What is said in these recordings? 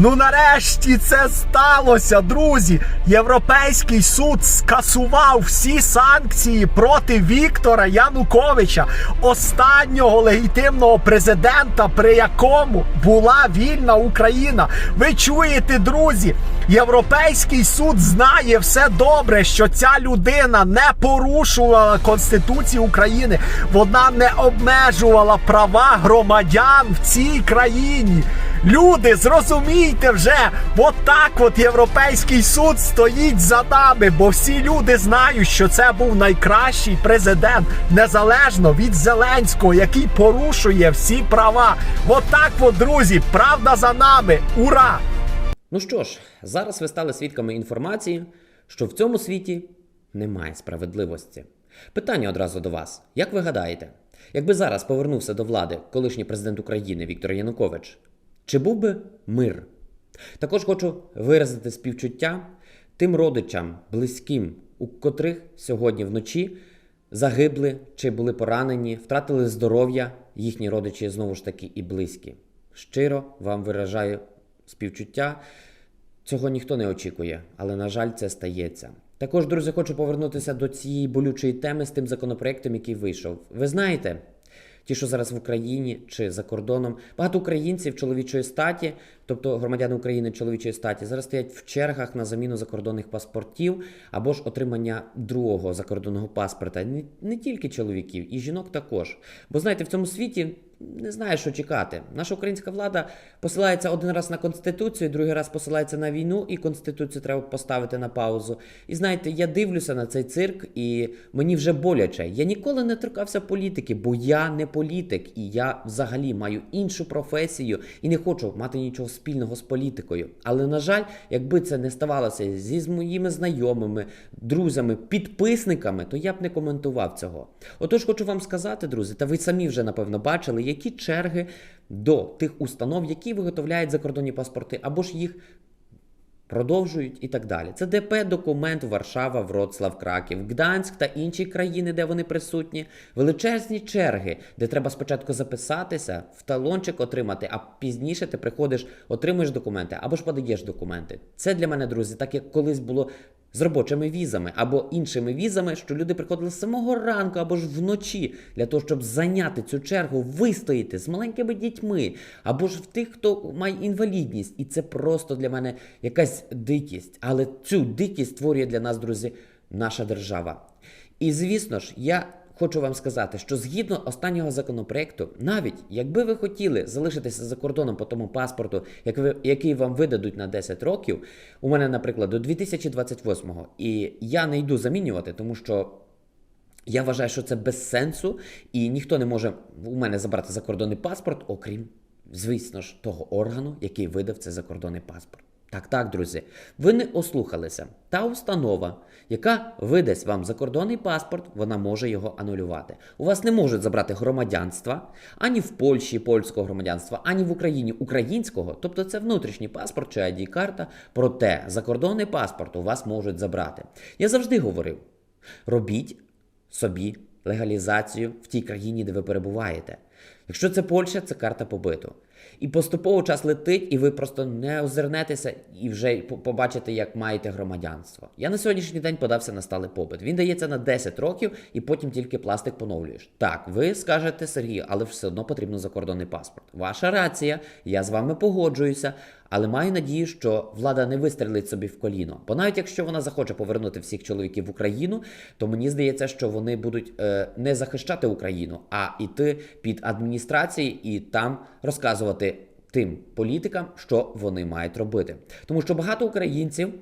Ну нарешті це сталося, друзі. Європейський суд скасував всі санкції проти Віктора Януковича, останнього легітимного президента, при якому була вільна Україна. Ви чуєте, друзі? Європейський суд знає все добре, що ця людина не порушувала Конституцію України, вона не обмежувала права громадян в цій країні. Люди, зрозумійте вже, от так от Європейський суд стоїть за нами, бо всі люди знають, що це був найкращий президент, незалежно від Зеленського, який порушує всі права. От так от, друзі, правда за нами. Ура! Ну що ж, зараз ви стали свідками інформації, що в цьому світі немає справедливості. Питання одразу до вас: як ви гадаєте, якби зараз повернувся до влади колишній президент України Віктор Янукович, чи був би мир? Також хочу виразити співчуття тим родичам, близьким, у котрих сьогодні вночі загибли чи були поранені, втратили здоров'я їхні родичі знову ж таки і близькі. Щиро вам виражаю співчуття. Цього ніхто не очікує, але на жаль, це стається. Також, друзі, хочу повернутися до цієї болючої теми з тим законопроектом, який вийшов. Ви знаєте, ті, що зараз в Україні чи за кордоном, багато українців чоловічої статі, тобто громадяни України чоловічої статі, зараз стоять в чергах на заміну закордонних паспортів або ж отримання другого закордонного паспорта. Не, не тільки чоловіків, і жінок також. Бо знаєте, в цьому світі не знає, що чекати. Наша українська влада посилається один раз на конституцію, другий раз посилається на війну, і конституцію треба поставити на паузу. І знаєте, я дивлюся на цей цирк, і мені вже боляче. Я ніколи не торкався політики, бо я не політик, і я взагалі маю іншу професію і не хочу мати нічого спільного з політикою. Але на жаль, якби це не ставалося зі моїми знайомими, друзями, підписниками, то я б не коментував цього. Отож, хочу вам сказати, друзі, та ви самі вже напевно бачили, які черги до тих установ, які виготовляють закордонні паспорти, або ж їх продовжують і так далі. Це ДП документ Варшава, Вроцлав, Краків, Гданськ та інші країни, де вони присутні. Величезні черги, де треба спочатку записатися, в талончик отримати, а пізніше ти приходиш, отримуєш документи або ж подаєш документи. Це для мене, друзі, так як колись було. З робочими візами або іншими візами, що люди приходили з самого ранку або ж вночі для того, щоб зайняти цю чергу, вистояти з маленькими дітьми, або ж в тих, хто має інвалідність. І це просто для мене якась дикість. Але цю дикість створює для нас, друзі, наша держава. І звісно ж, я хочу вам сказати, що згідно останнього законопроекту, навіть якби ви хотіли залишитися за кордоном по тому паспорту, який вам видадуть на 10 років, у мене, наприклад, до 2028-го, і я не йду замінювати, тому що. Я вважаю, що це без сенсу, і ніхто не може у мене забрати закордонний паспорт, окрім, звісно ж, того органу, який видав цей закордонний паспорт. Так, так, друзі, ви не ослухалися. Та установа, яка видасть вам закордонний паспорт, вона може його анулювати. У вас не можуть забрати громадянства ані в Польщі польського громадянства, ані в Україні українського, тобто це внутрішній паспорт чи ID-карта. Проте закордонний паспорт у вас можуть забрати. Я завжди говорив: робіть собі легалізацію в тій країні, де ви перебуваєте. Якщо це Польща, це карта побиту. І поступово час летить, і ви просто не озирнетеся і вже по- побачите, як маєте громадянство. Я на сьогоднішній день подався на сталий побит. Він дається на 10 років, і потім тільки пластик поновлюєш. Так, ви скажете Сергію, але все одно потрібно закордонний паспорт. Ваша рація, я з вами погоджуюся. Але маю надію, що влада не вистрелить собі в коліно. Бо навіть якщо вона захоче повернути всіх чоловіків в Україну, то мені здається, що вони будуть е, не захищати Україну, а йти під адміністрації і там розказувати тим політикам, що вони мають робити. Тому що багато українців,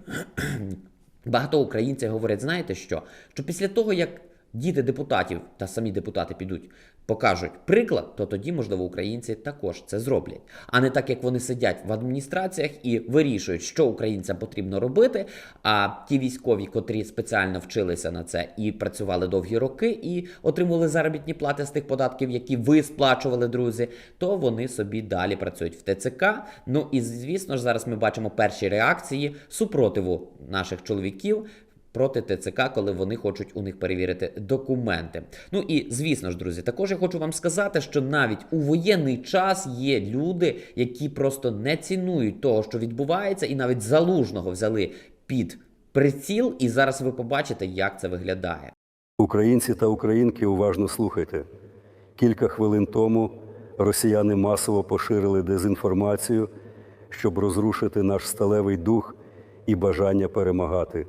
багато українців говорять, знаєте що? Що після того, як діти депутатів та самі депутати підуть, покажуть приклад, то тоді, можливо, українці також це зроблять. А не так, як вони сидять в адміністраціях і вирішують, що українцям потрібно робити. А ті військові, котрі спеціально вчилися на це і працювали довгі роки, і отримували заробітні плати з тих податків, які ви сплачували, друзі, то вони собі далі працюють в ТЦК. Ну і звісно ж, зараз ми бачимо перші реакції супротиву наших чоловіків проти ТЦК, коли вони хочуть у них перевірити документи. Ну і звісно ж, друзі, також я хочу вам сказати, що навіть у воєнний час є люди, які просто не цінують того, що відбувається, і навіть залужного взяли під приціл, і зараз ви побачите, як це виглядає. Українці та українки уважно слухайте. Кілька хвилин тому росіяни масово поширили дезінформацію, щоб розрушити наш сталевий дух і бажання перемагати.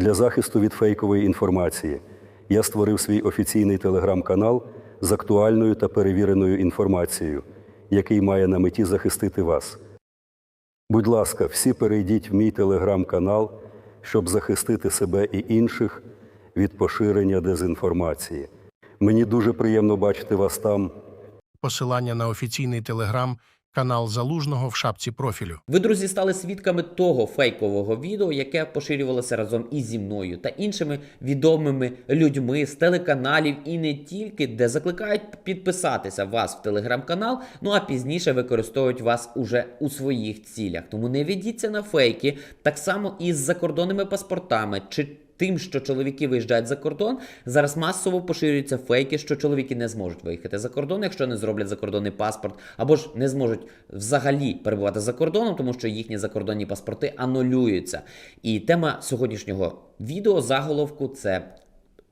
Для захисту від фейкової інформації я створив свій офіційний телеграм-канал з актуальною та перевіреною інформацією, який має на меті захистити вас. Будь ласка, всі перейдіть в мій телеграм-канал, щоб захистити себе і інших від поширення дезінформації. Мені дуже приємно бачити вас там. Посилання на офіційний телеграм, канал Залужного в шапці профілю. Ви, друзі, стали свідками того фейкового відео, яке поширювалося разом із зі мною та іншими відомими людьми з телеканалів і не тільки, де закликають підписатися вас в телеграм-канал, ну а пізніше використовують вас уже у своїх цілях. Тому не ведіться на фейки, так само і з закордонними паспортами чи. Тим, що чоловіки виїжджають за кордон, зараз масово поширюються фейки, що чоловіки не зможуть виїхати за кордон, якщо не зроблять закордонний паспорт, або ж не зможуть взагалі перебувати за кордоном, тому що їхні закордонні паспорти анулюються. І тема сьогоднішнього відео заголовку це.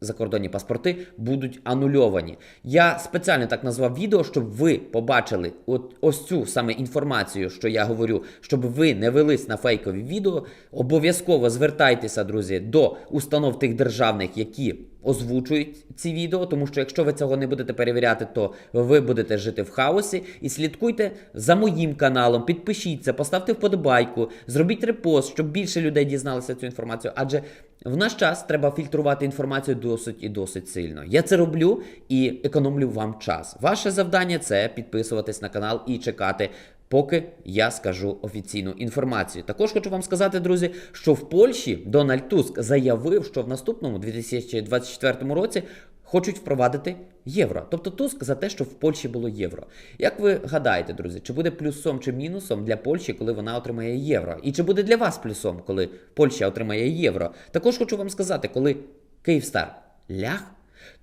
Закордонні паспорти будуть анульовані. Я спеціально так назвав відео, щоб ви побачили от ось цю саме інформацію, що я говорю, щоб ви не велись на фейкові відео. Обов'язково звертайтеся, друзі, до установ тих державних, які озвучують ці відео, тому що якщо ви цього не будете перевіряти, то ви будете жити в хаосі. І слідкуйте за моїм каналом, підпишіться, поставте вподобайку, зробіть репост, щоб більше людей дізналися цю інформацію. Адже в наш час треба фільтрувати інформацію досить і досить сильно. Я це роблю і економлю вам час. Ваше завдання це підписуватись на канал і чекати. Поки я скажу офіційну інформацію. Також хочу вам сказати, друзі, що в Польщі Дональд Туск заявив, що в наступному 2024 році хочуть впровадити євро. Тобто Туск за те, що в Польщі було євро. Як ви гадаєте, друзі, чи буде плюсом чи мінусом для Польщі, коли вона отримає євро? І чи буде для вас плюсом, коли Польща отримає євро? Також хочу вам сказати, коли Київстар ляг,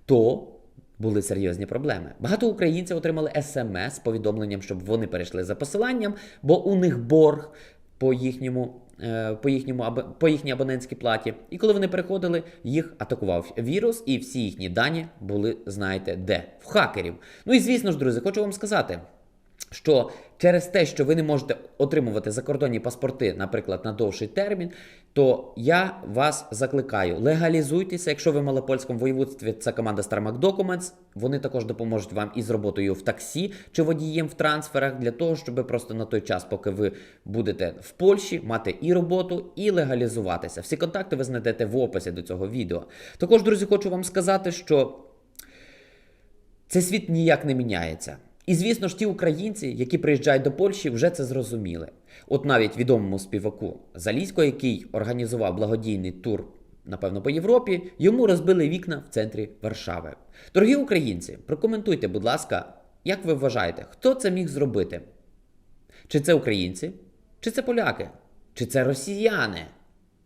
то були серйозні проблеми. Багато українців отримали смс з повідомленням, щоб вони перейшли за посиланням, бо у них борг по їхньому. е, По, їхньому, по їхній абонентській платі, і коли вони переходили, їх атакував вірус, і всі їхні дані були, знаєте, де? В хакерів. Ну і звісно ж, друзі, хочу вам сказати, що через те, що ви не можете отримувати закордонні паспорти, наприклад, на довший термін, то я вас закликаю, легалізуйтеся. Якщо ви в Малопольському воєводстві, це команда StarMac Documents, вони також допоможуть вам із роботою в таксі чи водієм в трансферах для того, щоб просто на той час, поки ви будете в Польщі, мати і роботу, і легалізуватися. Всі контакти ви знайдете в описі до цього відео. Також, друзі, хочу вам сказати, що цей світ ніяк не міняється. І звісно ж, ті українці, які приїжджають до Польщі, вже це зрозуміли. От навіть відомому співаку Залізько, який організував благодійний тур, напевно, по Європі, йому розбили вікна в центрі Варшави. Дорогі українці, прокоментуйте, будь ласка, як ви вважаєте, хто це міг зробити? Чи це українці, чи це поляки, чи це росіяни,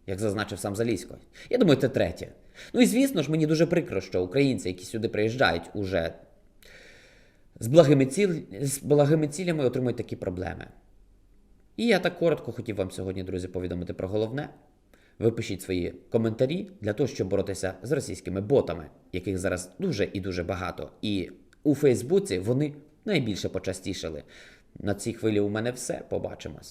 як зазначив сам Залізько? Я думаю, це третє. Ну і звісно ж, мені дуже прикро, що українці, які сюди приїжджають уже з благими, ціл... з благими цілями отримують такі проблеми. І я так коротко хотів вам сьогодні, друзі, повідомити про головне. Ви пишіть свої коментарі для того, щоб боротися з російськими ботами, яких зараз дуже і дуже багато. І у Фейсбуці вони найбільше почастішали. На цій хвилі у мене все. Побачимось.